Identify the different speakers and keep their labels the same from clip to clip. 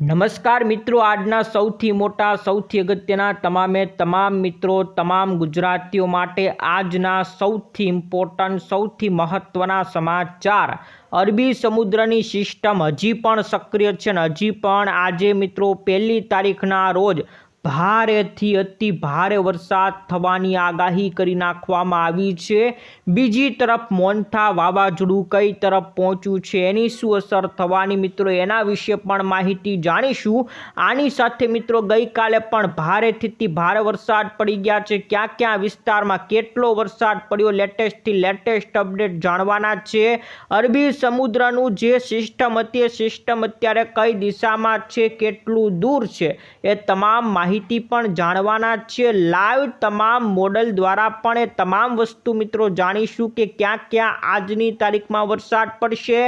Speaker 1: નમસ્કાર મિત્રો, આજના સૌથી મોટા, સૌથી અગત્યના તમામે તમામ મિત્રો, તમામ ગુજરાતીઓ માટે આજના સૌથી ઇમ્પોર્ટન્ટ સૌથી મહત્ત્વના સમાચાર. અરબી સમુદ્રની સિસ્ટમ હજી પણ સક્રિય છે અને હજી પણ આજે મિત્રો પહેલી તારીખના રોજ ભારેથી અતિ ભારે વરસાદ થવાની આગાહી કરી નાખવામાં આવી છે. બીજી તરફ મોન્થા વાવાઝોડું કઈ તરફ પહોંચ્યું છે એની શું અસર થવાની? મિત્રો, એના વિશે પણ માહિતી જાણીશું. આની સાથે મિત્રો, ગઈકાલે પણ ભારેથી ભારે વરસાદ પડી ગયા છે. ક્યાં ક્યાં વિસ્તારમાં કેટલો વરસાદ પડ્યો? લેટેસ્ટથી લેટેસ્ટ અપડેટ જાણવાના છે. અરબી સમુદ્રનું જે સિસ્ટમ હતી, એ સિસ્ટમ અત્યારે કઈ દિશામાં છે? કેટલું દૂર છે? એ તમામ માહિતી પણ જાણવાના છે લાઈવ તમામ મોડલ દ્વારા પણ એ તમામ વસ્તુ મિત્રો જાણીશું કે ક્યાં ક્યાં આજની તારીખમાં વરસાદ પડશે.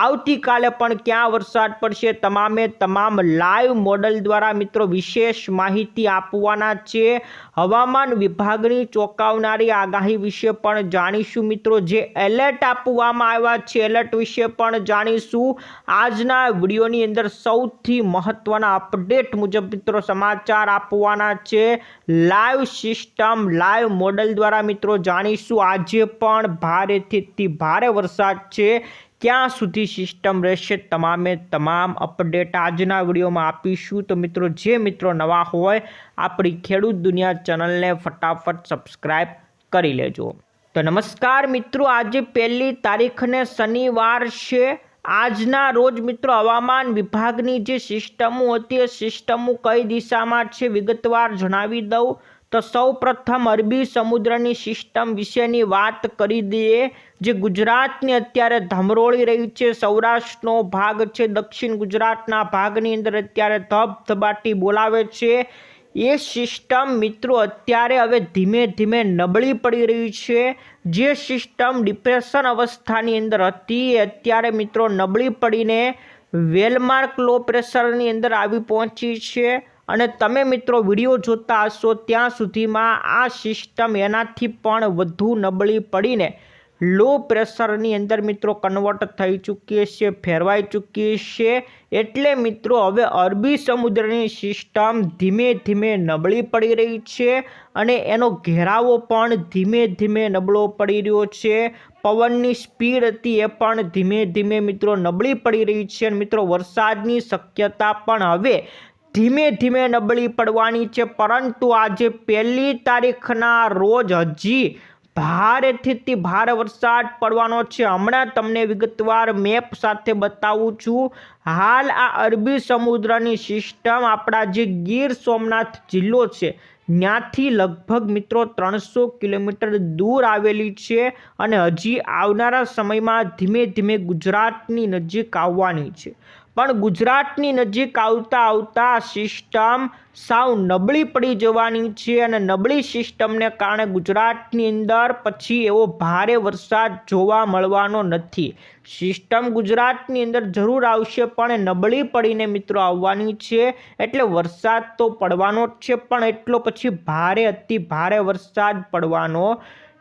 Speaker 1: આવતીકાલે પણ ક્યાં વરસાદ પડશે તમામે તમામ લાઈવ મોડલ દ્વારા મિત્રો વિશેષ માહિતી આપવાના છે હવામાન વિભાગની ચોંકાવનારી આગાહી વિશે પણ જાણીશું મિત્રો. જે એલર્ટ આપવામાં આવ્યા છે એલર્ટ વિશે પણ જાણીશું. આજના વિડીયોની અંદર સૌથી મહત્વના અપડેટ મુજબ મિત્રો સમાચાર આપવાના છે. લાઈવ સિસ્ટમ, લાઈવ મોડલ દ્વારા મિત્રો જાણીશું. આજે પણ ભારેથી ભારે વરસાદ છે. ક્યાં સુધી સિસ્ટમ રહેશે તમામે તમામ અપડેટ આજના વિડીયોમાં આપીશું. તો મિત્રો, જે મિત્રો નવા હોય, આપણી ખેડૂત દુનિયા ચેનલને ફટાફટ સબસ્ક્રાઈબ કરી લેજો. તો નમસ્કાર મિત્રો, આજે પહેલી તારીખને શનિવાર છે. આજના રોજ મિત્રો હવામાન વિભાગની જે સિસ્ટમો હતી, એ સિસ્ટમો કઈ દિશામાં છે વિગતવાર જણાવી દઉં. તો સૌ પ્રથમ અરબી સમુદ્રની સિસ્ટમ વિશેની વાત કરી દઈએ. જે ગુજરાતને અત્યારે ધમરોળી રહી છે, સૌરાષ્ટ્રનો ભાગ છે, દક્ષિણ ગુજરાતના ભાગની અંદર અત્યારે ધબધબાટી બોલાવે છે. એ સિસ્ટમ મિત્રો અત્યારે હવે ધીમે ધીમે નબળી પડી રહી છે. જે સિસ્ટમ ડિપ્રેશન અવસ્થાની અંદર હતી, એ અત્યારે મિત્રો નબળી પડીને વેલમાર્ક લો પ્રેશરની અંદર આવી પહોંચી છે. અને તમે મિત્રો વીડિયો જોતા હશો ત્યાં સુધીમાં આ સિસ્ટમ એનાથી પણ વધુ નબળી પડીને લો પ્રેશરની અંદર મિત્રો કન્વર્ટ થઈ ચૂકી છે, ફેરવાઈ ચૂકી છે. એટલે મિત્રો હવે અરબી સમુદ્રની સિસ્ટમ ધીમે ધીમે નબળી પડી રહી છે અને એનો ઘેરાવો પણ ધીમે ધીમે નબળો પડી રહ્યો છે. પવનની સ્પીડ હતી એ પણ ધીમે ધીમે મિત્રો નબળી પડી રહી છે અને મિત્રો વરસાદની શક્યતા પણ હવે ધીમે ધીમે નબળી પડવાની છે. પરંતુ આજે પહેલી તારીખના રોજ હજી ભારેથી ભારે વરસાદ પડવાનો છે. હમણાં તમને વિગતવાર મેપ સાથે બતાવું છું. હાલ આ અરબી સમુદ્રની સિસ્ટમ આપણા જે ગીર સોમનાથ જિલ્લો છે, ત્યાંથી લગભગ મિત્રો ત્રણસો કિલોમીટર દૂર આવેલી છે અને હજી આવનારા સમયમાં ધીમે ધીમે ગુજરાતની નજીક આવવાની છે. પણ ગુજરાતની નજીક આવતા આવતા સિસ્ટમ સાવ નબળી પડી જવાની છે અને નબળી સિસ્ટમને કારણે ગુજરાતની અંદર પછી એવો ભારે વરસાદ જોવા મળવાનો નથી. સિસ્ટમ ગુજરાતની અંદર જરૂર આવશે પણ નબળી પડીને મિત્રો આવવાની છે. એટલે વરસાદ તો પડવાનો જ છે, પણ એટલો પછી ભારે, અતિ ભારે વરસાદ પડવાનો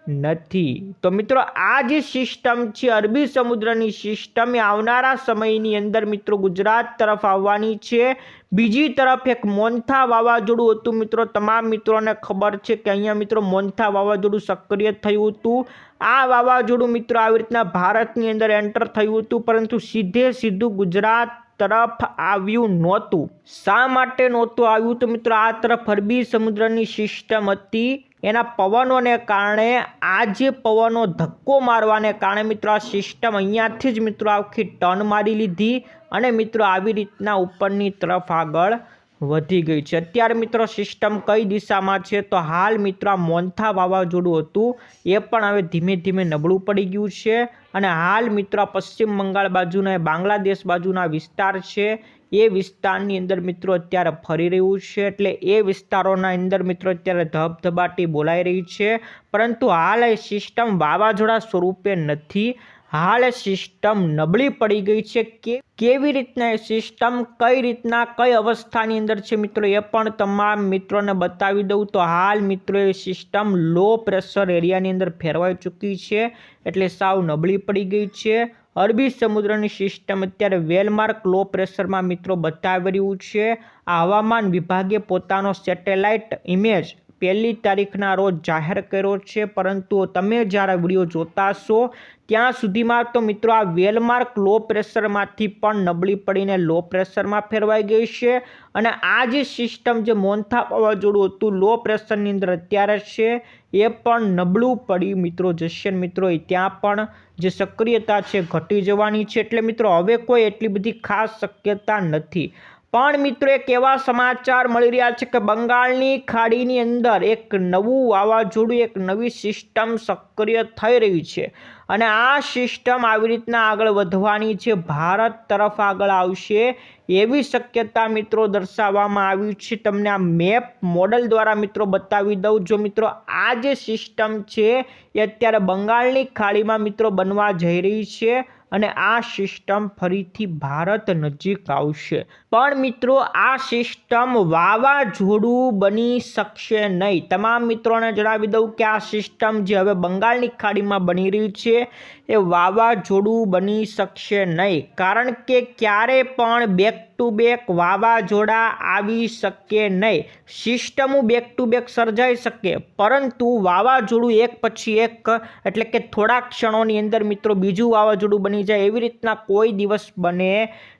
Speaker 1: નથી. તો મિત્રો, આ જે સિસ્ટમ છે, અરબી સમુદ્રની સિસ્ટમ એ આવનારા સમયની અંદર મિત્રો ગુજરાત તરફ આવવાની છે. બીજી તરફ એક મોન્થા વાવાઝોડું હતું મિત્રો. તમામ મિત્રોને ખબર છે કે અહીંયા મિત્રો મોન્થા વાવાઝોડું સક્રિય થયું હતું. આ વાવાઝોડું મિત્રો આવી રીતના ભારતની અંદર એન્ટર થયું હતું, પરંતુ સીધે સીધું ગુજરાત તરફ આવ્યું નહોતું. શા માટે નહોતું આવ્યું? તો મિત્રો, આ તરફ અરબી સમુદ્રની સિસ્ટમ હતી. એના પવનોને કારણે, આ જે પવનો ધક્કો મારવાને કારણે મિત્રો આ સિસ્ટમ અહીંયાથી જ મિત્રો આખી ટર્ન મારી લીધી અને મિત્રો આવી રીતના ઉપરની તરફ આગળ વધી ગઈ છે. અત્યારે મિત્રો સિસ્ટમ કઈ દિશામાં છે તો હાલ મિત્રો મોન્થા વાવાઝોડું હતું, એ પણ હવે ધીમે ધીમે નબળું પડી ગયું છે અને હાલ મિત્રો પશ્ચિમ બંગાળ બાજુના બાંગ્લાદેશ બાજુના વિસ્તાર છે, એ વિસ્તારની અંદર મિત્રો અત્યારે ફરી રહ્યું છે. એટલે એ વિસ્તારોના અંદર મિત્રો અત્યારે ધબધબાટી બોલાઈ રહી છે. પરંતુ હાલ એ સિસ્ટમ વાવાઝોડા સ્વરૂપે નથી. હાલ સિસ્ટમ નબળી પડી ગઈ છે કે કેવી રીતના એ સિસ્ટમ, કઈ રીતના, કઈ અવસ્થાની અંદર છે મિત્રો એ પણ તમામ મિત્રોને બતાવી દઉં. તો હાલ મિત્રો એ સિસ્ટમ લો પ્રેશર એરિયાની અંદર ફેરવાઈ ચૂકી છે, એટલે સાવ નબળી પડી ગઈ છે. અરબી સમુદ્રની સિસ્ટમ અત્યારે વેલમાર્ક લો પ્રેશરમાં મિત્રો બતાવી રહ્યું છે. હવામાન વિભાગે પોતાનો સેટેલાઇટ ઇમેજ પહેલી તારીખના રોજ જાહેર કર્યો છે, પરંતુ તમે જ્યારે વીડિયો જોતા હશો ત્યાં સુધીમાં તો મિત્રો આ વેલમાર્ક લો પ્રેશરમાંથી પણ નબળી પડીને લો પ્રેશરમાં ફેરવાઈ ગઈ છે અને આ જે સિસ્ટમ જે મોન્થા વાવાઝોડું હતું, લો પ્રેશરની અંદર અત્યારે છે, એ પણ નબળું પડી મિત્રો. જશે મિત્રો, એ ત્યાં પણ જે સક્રિયતા છે, ઘટી જવાની છે. એટલે મિત્રો, હવે કોઈ એટલી બધી ખાસ શક્યતા નથી. પણ મિત્રો એક એવા સમાચાર મળી રહ્યા છે કે બંગાળની ખાડીની અંદર એક નવું વાવાઝોડું, એક નવી સિસ્ટમ સક્રિય થઈ રહી છે અને આ સિસ્ટમ આવી રીતના આગળ વધવાની છે. ભારત તરફ આગળ આવશે એવી શક્યતા મિત્રો દર્શાવવામાં આવ્યું છે. તમને આ મેપ મોડલ દ્વારા મિત્રો બતાવી દઉં. જો મિત્રો આ જે સિસ્ટમ છે એ અત્યારે બંગાળની ખાડીમાં મિત્રો બનવા જઈ રહી છે અને આ સિસ્ટમ ફરીથી ભારત નજીક આવશે. પણ મિત્રો, આ સિસ્ટમ વાવાઝોડું બની શકશે નહીં. તમામ મિત્રોને જણાવી દઉં કે આ સિસ્ટમ જે હવે બંગાળની ખાડીમાં બની રહી છે, એ વાવાઝોડું બની શકશે નહીં. કારણ કે ક્યારે પણ બેક ટુ બેક વાવાઝોડા આવી શકે નહીં. સિસ્ટમો બેક ટુ બેક સર્જાઈ શકે, પરંતુ વાવાઝોડું એક પછી એક, એટલે કે થોડા ક્ષણોની અંદર મિત્રો, બીજું વાવાઝોડું બની જાય એવી રીતના કોઈ દિવસ બને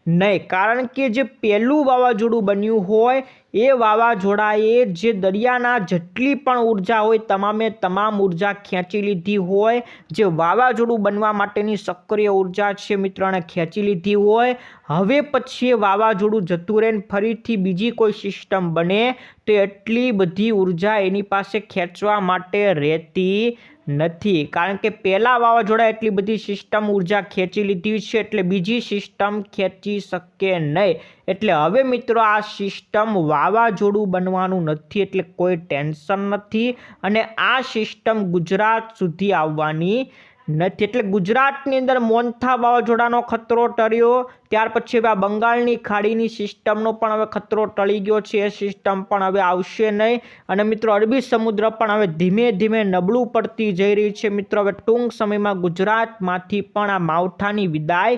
Speaker 1: નહીં. કારણ કે જે પહેલું વાવાઝોડું બન્યું હોય એ વાવાઝોડાએ જે દરિયાના જેટલી પણ ઊર્જા હોય તમામે તમામ ઊર્જા ખેંચી લીધી હોય, જે વાવાઝોડું બનવા માટેની સક્રિય ઊર્જા છે મિત્રોને ખેંચી લીધી હોય. હવે પછી એ વાવાઝોડું જતું રહે ફરીથી બીજી કોઈ સિસ્ટમ બને તો એટલી બધી ઊર્જા એની પાસે ખેંચવા માટે રહેતી નથી. કારણ કે પહેલાં વાવાઝોડા એટલી બધી સિસ્ટમ ઊર્જા ખેંચી લીધી છે એટલે બીજી સિસ્ટમ ખેંચી શકે નહીં. એટલે હવે મિત્રો આ સિસ્ટમ વાવાઝોડું બનવાનું નથી, એટલે કોઈ ટેન્શન નથી અને આ સિસ્ટમ ગુજરાત સુધી આવવાની નથી. એટલે ગુજરાતની અંદર મોન્થા વાવાઝોડાનો ખતરો ટળ્યો, ત્યાર પછી હવે આ બંગાળની ખાડીની સિસ્ટમનો પણ હવે ખતરો ટળી ગયો છે, એ સિસ્ટમ પણ હવે આવશે નહીં. અને મિત્રો, અરબી સમુદ્ર પણ હવે ધીમે ધીમે નબળું પડતી જઈ રહી છે. મિત્રો, હવે ટૂંક સમયમાં ગુજરાતમાંથી પણ આ માવઠાની વિદાય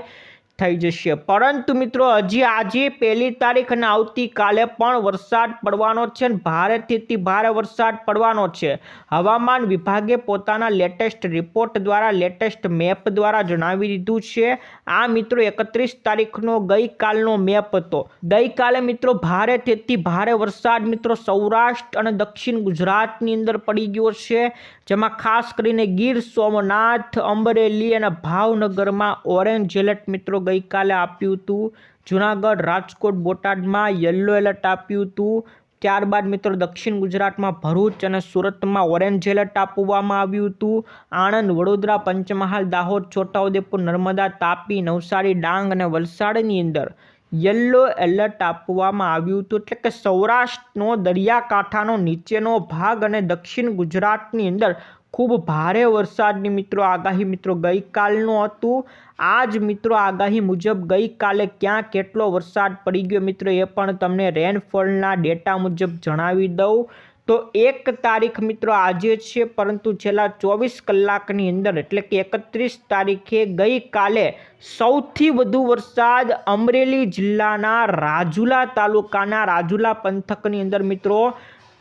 Speaker 1: થઈ જશે. પરંતુ મિત્રો, હજી આજે પહેલી તારીખ અને આવતીકાલે પણ વરસાદ પડવાનો છે અને ભારેથી ભારે વરસાદ પડવાનો છે. હવામાન વિભાગે પોતાના લેટેસ્ટ રિપોર્ટ દ્વારા, લેટેસ્ટ મેપ દ્વારા જણાવી દીધું છે. આ મિત્રો એકત્રીસ તારીખનો ગઈકાલનો મેપ હતો. ગઈકાલે મિત્રો ભારેથી ભારે વરસાદ મિત્રો સૌરાષ્ટ્ર અને દક્ષિણ ગુજરાતની અંદર પડી ગયો છે. જેમાં ખાસ કરીને ગીર સોમનાથ અમરેલી અને ભાવનગરમાં ઓરેન્જ એલર્ટ મિત્રો ગઈકાલે આપ્યું હતું. જુનાગઢ, રાજકોટ, બોટાદમાં યલો એલર્ટ આપ્યું હતું. ત્યારબાદ મિત્રો દક્ષિણ ગુજરાતમાં ભરૂચ અને સુરતમાં ઓરેન્જ એલર્ટ આપવામાં આવ્યું હતું. આણંદ, વડોદરા, પંચમહાલ, દાહોદ, છોટાઉદેપુર, નર્મદા, તાપી, નવસારી, ડાંગ અને વલસાડની અંદર યલો એલર્ટ આપવામાં આવ્યું હતું. એટલે કે સૌરાષ્ટ્રનો દરિયાકાંઠાનો નીચેનો ભાગ અને દક્ષિણ ગુજરાતની અંદર ખૂબ ભારે વરસાદની મિત્રો આગાહી મિત્રો ગઈકાલનું હતું. આ જ મિત્રો આગાહી મુજબ ગઈકાલે ક્યાં કેટલો વરસાદ પડી ગયો મિત્રો એ પણ તમને રેનફોલના ડેટા મુજબ જણાવી દઉં. તો એક તારીખ મિત્રો આજે છે, પરંતુ છેલ્લા ચોવીસ કલાકની અંદર, એટલે કે એકત્રીસ તારીખે ગઈકાલે સૌથી વધુ વરસાદ અમરેલી જિલ્લાના રાજુલા તાલુકાના રાજુલા પંથકની અંદર મિત્રો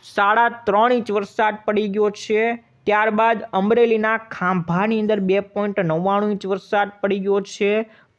Speaker 1: સાડા ત્રણ ઇંચ વરસાદ પડી ગયો છે. ત્યારબાદ અમરેલીના ખાંભાની અંદર બે પોઈન્ટ નવ્વાણું ઇંચ વરસાદ પડી ગયો છે.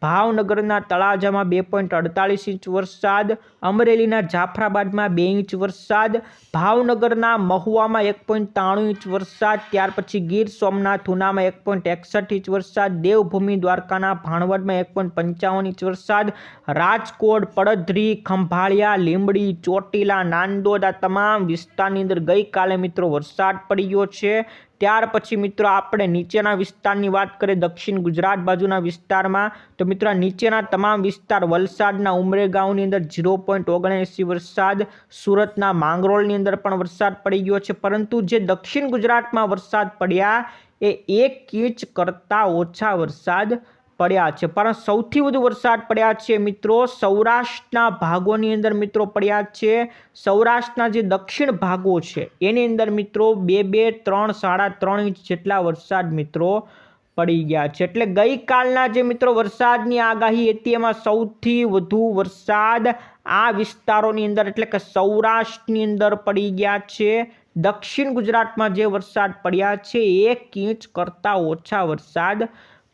Speaker 1: ભાવનગરના તળાજામાં બે પોઈન્ટ અડતાલીસ ઇંચ વરસાદ, અમરેલીના જાફરાબાદમાં બે ઇંચ વરસાદ, ભાવનગરના મહુવામાં એક પોઈન્ટ ત્રાણું ઇંચ વરસાદ, ત્યાર પછી ગીર સોમનાથ ઉનામાં એક પોઈન્ટ એકસઠ ઇંચ વરસાદ, દેવભૂમિ દ્વારકાના ભાણવડમાં એક પોઈન્ટ પંચાવન ઇંચ વરસાદ, રાજકોટ, પડધરી, ખંભાળિયા, લીંબડી, ચોટીલા, નાંદોદ આ તમામ વિસ્તારની અંદર ગઈકાલે મિત્રો વરસાદ પડી ગયો છે. ત્યાર પછી મિત્રો આપણે નીચેના વિસ્તારની વાત કરીએ દક્ષિણ ગુજરાત બાજુના વિસ્તારમાં, તો મિત્રો નીચેના તમામ વિસ્તાર વલસાડના ઉમરેગાંવની અંદર ઝીરો પોઈન્ટ ઓગણએંસી વરસાદ, સુરતના માંગરોળની અંદર પણ વરસાદ પડી ગયો છે. પરંતુ જે દક્ષિણ ગુજરાતમાં વરસાદ પડ્યા, એ એક ઇંચ કરતાં ઓછા વરસાદ પડ્યા છે. પણ સૌથી વધુ વરસાદ પડ્યા છે મિત્રો સૌરાષ્ટ્રના ભાગોની અંદર મિત્રો પડ્યા છે. સૌરાષ્ટ્રના જે દક્ષિણ ભાગો છે એની અંદર મિત્રો બે બે, ત્રણ, સાડા ત્રણ ઇંચ જેટલા વરસાદ મિત્રો પડી ગયા છે. એટલે ગઈકાલના જે મિત્રો વરસાદની આગાહી હતી એમાં સૌથી વધુ વરસાદ આ વિસ્તારોની અંદર એટલે કે સૌરાષ્ટ્રની અંદર પડી ગયા છે. દક્ષિણ ગુજરાતમાં જે વરસાદ પડ્યા છે એક ઇંચ કરતાં ઓછા વરસાદ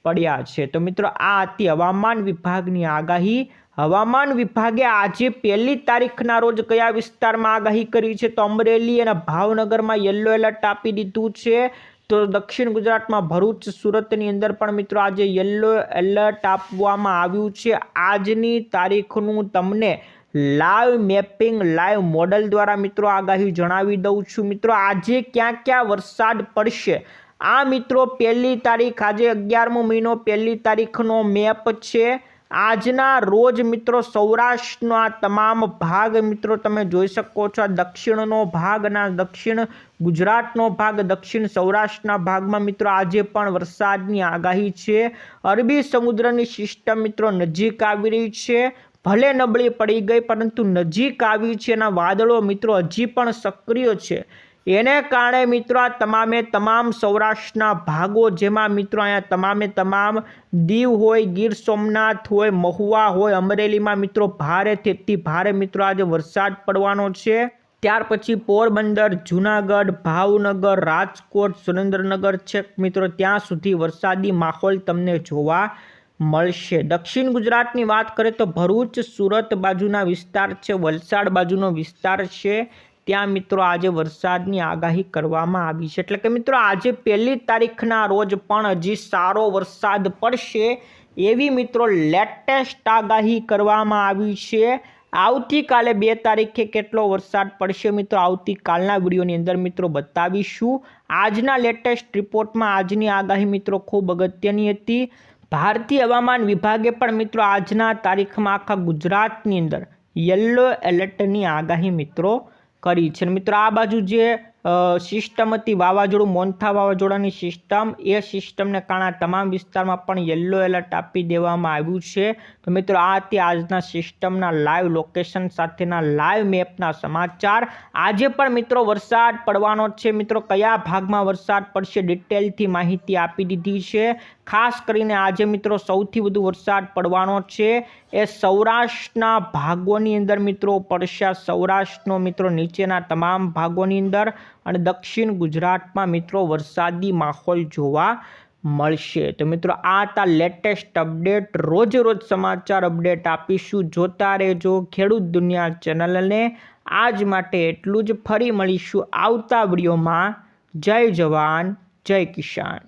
Speaker 1: પડ્યા છે. તો મિત્રો, આ હતી હવામાન વિભાગની આગાહી. હવામાન વિભાગે આજે પહેલી તારીખના રોજ કયા વિસ્તારમાં આગાહી કરી છે? તો અમરેલી અને ભાવનગરમાં યલો એલર્ટ આપી દીધું છે. તો દક્ષિણ ગુજરાતમાં ભરૂચ, સુરતની અંદર પણ મિત્રો, આજે યલો એલર્ટ આપવામાં આવ્યું છે. આજની તારીખનું તમને લાઈવ મેપિંગ લાઈવ મોડલ દ્વારા મિત્રો આગાહી જણાવી દઉં છું. મિત્રો, આજે ક્યાં ક્યાં વરસાદ પડશે? આ મિત્રો, પહેલી તારીખ, આજે અગિયારમો મહિનો, પહેલી તારીખનો મેપ છે. આજના રોજ મિત્રો, સૌરાષ્ટ્રનો આ તમામ ભાગ મિત્રો, તમે જોઈ શકો છો આ દક્ષિણનો ભાગ અને દક્ષિણ ગુજરાતનો ભાગ, દક્ષિણ સૌરાષ્ટ્રના ભાગમાં મિત્રો, આજે પણ વરસાદની આગાહી છે. અરબી સમુદ્રની સિસ્ટમ મિત્રો, નજીક આવી રહી છે. ભલે નબળી પડી ગઈ, પરંતુ નજીક આવી છે એના વાદળો મિત્રો, હજી પણ સક્રિય છે. એને કારણે મિત્રો આ તમામે તમામ સૌરાષ્ટ્રના ભાગો, જેમાં મિત્રો અહીંયા તમામે તમામ દીવ હોય, ગીર સોમનાથ હોય, મહુવા હોય, અમરેલીમાં મિત્રો ભારેથી અતિ ભારે મિત્રો આજે વરસાદ પડવાનો છે. ત્યાર પછી પોરબંદર, જુનાગઢ, ભાવનગર, રાજકોટ, સુરેન્દ્રનગર છે. મિત્રો ત્યાં સુધી વરસાદી માહોલ તમને જોવા મળશે. દક્ષિણ ગુજરાતની વાત કરીએ તો ભરૂચ સુરત બાજુના વિસ્તાર છે, વલસાડ બાજુનો વિસ્તાર છે. ત્યાં મિત્રો આજે વરસાદની આગાહી કરવામાં આવી છે. એટલે કે મિત્રો આજે પહેલી તારીખના રોજ પણ હજી સારો વરસાદ પડશે એવી મિત્રો લેટેસ્ટ આગાહી કરવામાં આવી છે. આવતીકાલે બે તારીખે કેટલો વરસાદ પડશે મિત્રો આવતીકાલના વિડીયોની અંદર મિત્રો બતાવીશું. આજના લેટેસ્ટ રિપોર્ટમાં આજની આગાહી મિત્રો ખૂબ અગત્યની હતી. ભારતીય હવામાન વિભાગે પણ મિત્રો આજના તારીખમાં આખા ગુજરાતની અંદર યલો એલર્ટની આગાહી મિત્રો કરી છે. મિત્રો, આ બાજુ જે સિસ્ટમ હતી, વાવાઝોડું મોન્થા વાવાઝોડાની સિસ્ટમ એ સિસ્ટમને કારણે તમામ વિસ્તારમાં પણ યલો એલર્ટ આપી દેવામાં આવ્યું છે. તો મિત્રો, આ હતી આજના સિસ્ટમના લાઈવ લોકેશન સાથેના લાઈવ મેપના સમાચાર. આજે પણ મિત્રો, વરસાદ પડવાનો છે. મિત્રો, કયા ભાગમાં વરસાદ પડશે ડિટેલથી માહિતી આપી દીધી છે. ખાસ કરીને આજે મિત્રો સૌથી વધુ વરસાદ પડવાનો છે. એ સૌરાષ્ટ્રના ભાગોની અંદર મિત્રો પડશે. સૌરાષ્ટ્રનો મિત્રો નીચેના તમામ ભાગોની અંદર અને દક્ષિણ ગુજરાતમાં મિત્રો વરસાદી માહોલ જોવા મળશે. તો મિત્રો, આ હતા લેટેસ્ટ અપડેટ રોજ રોજ સમાચાર અપડેટ આપીશું. જોતા રહેજો. ખેડૂત દુનિયા ચેનલને આજ માટે એટલું જ. ફરી મળીશું આવતા વિડીયોમાં. જય જવાન. જય કિસાન.